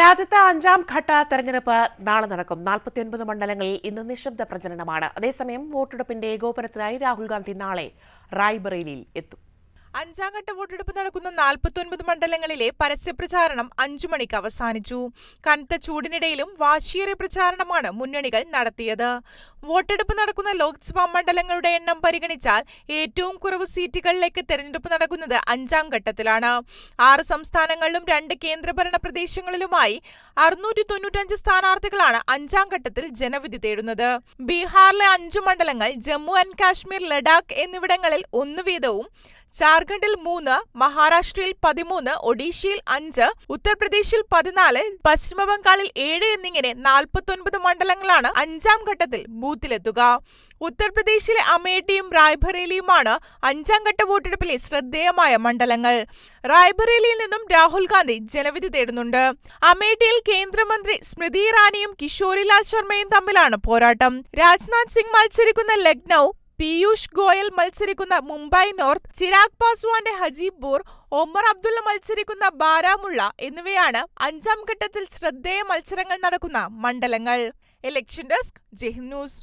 രാജ്യത്ത് അഞ്ചാം ഘട്ട തെരഞ്ഞെടുപ്പ് നാളെ നടക്കും. നാൽപ്പത്തിയൊൻപത് മണ്ഡലങ്ങളിൽ ഇന്ന് നിശബ്ദ പ്രചരണമാണ്. അതേസമയം വോട്ടെടുപ്പിന്റെ ഏകോപനത്തിനായി രാഹുൽ ഗാന്ധി നാളെ റായ്ബറേലിയിൽ എത്തും. അഞ്ചാം ഘട്ട വോട്ടെടുപ്പ് നടക്കുന്ന നാൽപ്പത്തൊൻപത് മണ്ഡലങ്ങളിലെ പരസ്യപ്രചാരണം അഞ്ചു മണിക്ക് അവസാനിച്ചു. കനത്ത ചൂടിനിടയിലും വാശിയേറിയ പ്രചാരണമാണ് മുന്നണികൾ നടത്തിയത്. വോട്ടെടുപ്പ് നടക്കുന്ന ലോക്സഭാ മണ്ഡലങ്ങളുടെ എണ്ണം പരിഗണിച്ചാൽ ഏറ്റവും കുറവ് സീറ്റുകളിലേക്ക് തെരഞ്ഞെടുപ്പ് നടക്കുന്നത് അഞ്ചാം ഘട്ടത്തിലാണ്. ആറ് സംസ്ഥാനങ്ങളിലും രണ്ട് കേന്ദ്രഭരണ പ്രദേശങ്ങളിലുമായി അറുന്നൂറ്റി തൊണ്ണൂറ്റഞ്ച് സ്ഥാനാർത്ഥികളാണ് അഞ്ചാം ഘട്ടത്തിൽ ജനവിധി തേടുന്നത്. ബീഹാറിലെ അഞ്ചു മണ്ഡലങ്ങൾ ജമ്മു ആൻഡ് കാശ്മീർ ലഡാക്ക് എന്നിവിടങ്ങളിൽ ഒന്ന് വീതവും ജാർഖണ്ഡിൽ മൂന്ന് മഹാരാഷ്ട്രയിൽ പതിമൂന്ന് ഒഡീഷയിൽ അഞ്ച് ഉത്തർപ്രദേശിൽ പതിനാല് പശ്ചിമബംഗാളിൽ ഏഴ് എന്നിങ്ങനെ നാൽപ്പത്തൊൻപത് മണ്ഡലങ്ങളാണ് അഞ്ചാം ഘട്ടത്തിൽ ബൂത്തിലെത്തുക. ഉത്തർപ്രദേശിലെ അമേഠിയും റായ്ബറേലിയുമാണ് അഞ്ചാം ഘട്ട വോട്ടെടുപ്പിലെ ശ്രദ്ധേയമായ മണ്ഡലങ്ങൾ. റായ്ബറേലിയിൽ നിന്നും രാഹുൽ ഗാന്ധി ജനവിധി തേടുന്നുണ്ട്. അമേഠിയിൽ കേന്ദ്രമന്ത്രി സ്മൃതി ഇറാനിയും കിഷോരിലാൽ ശർമ്മയും തമ്മിലാണ് പോരാട്ടം. രാജ്നാഥ് സിംഗ് മത്സരിക്കുന്ന ലക്നൌ പീയൂഷ് ഗോയൽ മത്സരിക്കുന്ന മുംബൈ നോർത്ത് ചിരാഗ് പാസ്വാന്റെ ഹജീബ്പൂർ ഒമർ അബ്ദുള്ള മത്സരിക്കുന്ന ബാരാമുള്ള എന്നിവയാണ് അഞ്ചാം ഘട്ടത്തിൽ ശ്രദ്ധേയ മത്സരങ്ങൾ നടക്കുന്ന മണ്ഡലങ്ങൾ. ഇലക്ഷൻ ഡെസ്ക് ജെഹ് ന്യൂസ്.